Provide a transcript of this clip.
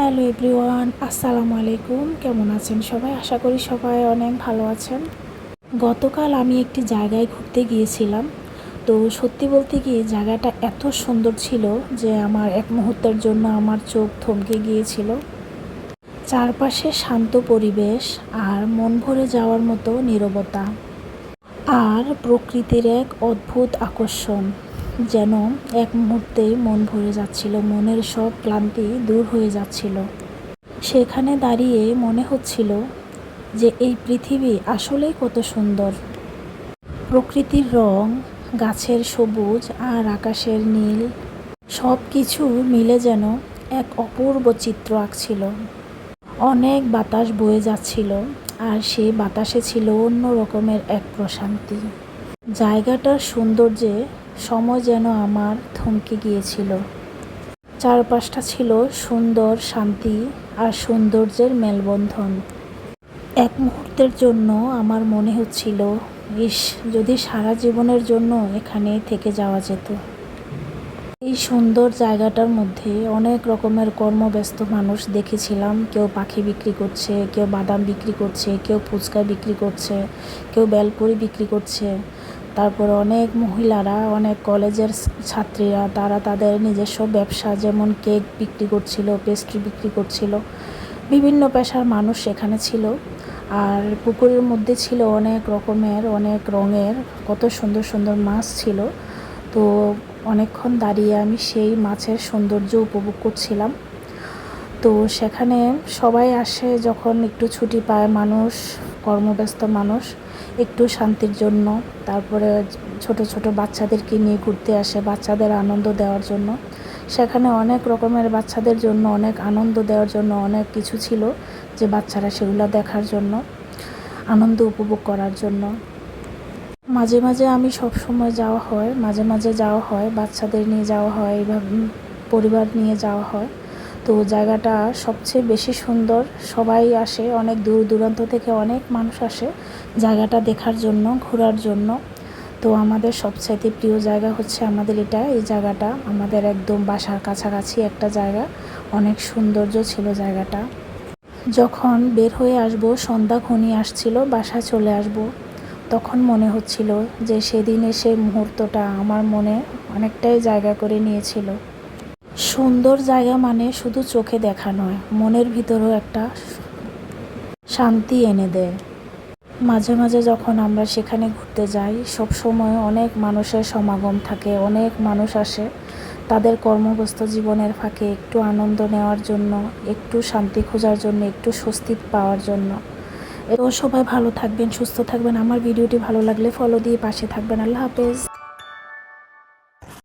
Hello everyone, আসসালামু আলাইকুম। কেমন আছেন সবাই? আশা করি সবাই অনেক ভালো আছেন। গতকাল আমি একটি জায়গায় ঘুরতে গিয়েছিলাম। তো সত্যি বলতে কি জায়গাটা এত সুন্দর ছিল যে আমার এক মুহূর্তের জন্য আমার চোখ থমকে গিয়েছিল। চারপাশে শান্ত পরিবেশ আর মন ভরে যাওয়ার মতো নীরবতা। আর প্রকৃতির এক অদ্ভুত আকর্ষণ। যেন এক মুহূর্তেই মন ভরে যাচ্ছিল, মনের সব ক্লান্তি দূর হয়ে যাচ্ছিল। সেখানে দাঁড়িয়ে মনে হচ্ছিল যে এই পৃথিবী আসলেই কত সুন্দর। প্রকৃতির রং, গাছের সবুজ আর আকাশের নীল সব কিছু মিলে যেন এক অপূর্ব চিত্র আঁকছিল। অনেক বাতাস বয়ে যাচ্ছিল আর সেই বাতাসে ছিল অন্য রকমের এক প্রশান্তি। জায়গাটার সৌন্দর্যে সময় যেন আমার থমকে গিয়েছিল। চারপাশটা ছিল সুন্দর শান্তি আর সৌন্দর্যের মেলবন্ধন। এক মুহূর্তের জন্য আমার মনে হচ্ছিল, ইস, যদি সারা জীবনের জন্য এখানে থেকে যাওয়া যেত। এই সুন্দর জায়গাটার মধ্যে অনেক রকমের কর্মব্যস্ত মানুষ দেখেছিলাম। কেউ পাখি বিক্রি করছে, কেউ বাদাম বিক্রি করছে, কেউ ফুচকা বিক্রি করছে, কেউ বেলপুরি বিক্রি করছে। তারপর অনেক মহিলারা, অনেক কলেজের ছাত্রীরা, তারা তাদের নিজস্ব ব্যবসা, যেমন কেক বিক্রি করছিল, পেস্ট্রি বিক্রি করছিল। বিভিন্ন পেশার মানুষ সেখানে ছিল। আর পুকুরের মধ্যে ছিল অনেক রকমের, অনেক রঙের, কত সুন্দর সুন্দর মাছ ছিল। তো অনেকক্ষণ দাঁড়িয়ে আমি সেই মাছের সৌন্দর্য উপভোগ করছিলাম। তো সেখানে সবাই আসে, যখন একটু ছুটি পায় মানুষ, কর্মব্যস্ত মানুষ। একটু শান্তির জন্য, তারপরে ছোট ছোট বাচ্চাদেরকে নিয়ে ঘুরতে আসে, বাচ্চাদের আনন্দ দেওয়ার জন্য। সেখানে অনেক রকমের বাচ্চাদের জন্য, অনেক আনন্দ দেওয়ার জন্য অনেক কিছু ছিল যে বাচ্চারা সেগুলো দেখার জন্য, আনন্দ উপভোগ করার জন্য। মাঝে মাঝে আমি সব সময় যাওয়া হয়, মাঝে মাঝে যাওয়া হয়, বাচ্চাদের নিয়ে যাওয়া হয় এইভাবে পরিবার নিয়ে যাওয়া হয়। তো জায়গাটা সবচেয়ে বেশি সুন্দর। সবাই আসে, অনেক দূর দূরান্ত থেকে অনেক মানুষ আসে জায়গাটা দেখার জন্য, ঘোরার জন্য। তো আমাদের সবচাইতে প্রিয় জায়গা হচ্ছে আমাদের এটা, এই জায়গাটা। আমাদের একদম বাসার কাছাকাছি একটা জায়গা। অনেক সৌন্দর্য ছিল জায়গাটা। যখন বের হয়ে আসব, সন্ধ্যা ঘনিয়ে আসছিল বাসা চলে আসব। তখন মনে হচ্ছিল যে সেদিনের সেই মুহূর্তটা আমার মনে অনেকটাই জায়গা করে নিয়েছিল। সুন্দর জায়গা মানে শুধু চোখে দেখা নয়, মনের ভিতরেও একটা শান্তি এনে দেয়। মাঝে মাঝে যখন আমরা সেখানে ঘুরতে যাই, সব সময় অনেক মানুষের সমাগম থাকে, অনেক মানুষ আসে। তাদের কর্মব্যস্ত জীবনের ফাঁকে একটু আনন্দ নেওয়ার জন্য, একটু শান্তি খোঁজার জন্য, একটু স্বস্তি পাওয়ার জন্য। তো সবাই ভালো থাকবেন, সুস্থ থাকবেন। আমার ভিডিওটি ভালো লাগলে ফলো দিয়ে পাশে থাকবেন। আল্লাহ হাফেজ।